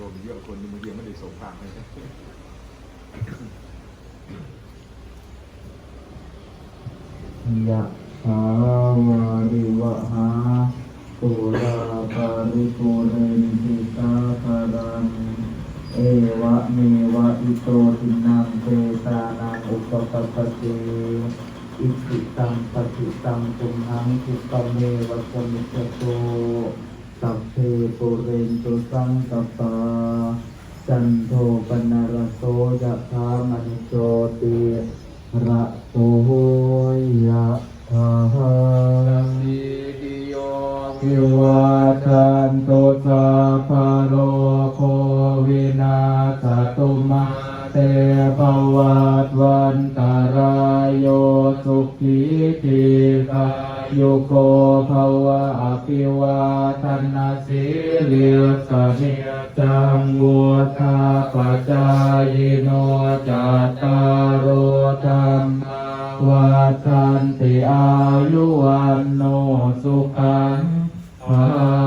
ยมเยอะคนนึงเมื่อกี้ไม่ได้ส่งภาพให้ยะถาวาริวะหาปุราปาริปุเรนติสาคารังเอวะเมวะอิโตทินังเปตานังอุปกปปเตอิสิตังปฏิตังตุมหังคุปะเมวะสมิจโต สัพเพปุเรนตุสังกปาจันโทปนรสโสยะธามณิโชติระโสยะธาสีดิโยวิวัฏันตุสัพพะโลกโควินาศตุมาเตภวัตวันตารายโยสุขีทีกา ยุโกภวะอภิวาทนาสิลิสนิจังวุธาปจายโนจัตตารโอธรรมวัฏันติอายุวันโนสุขังภา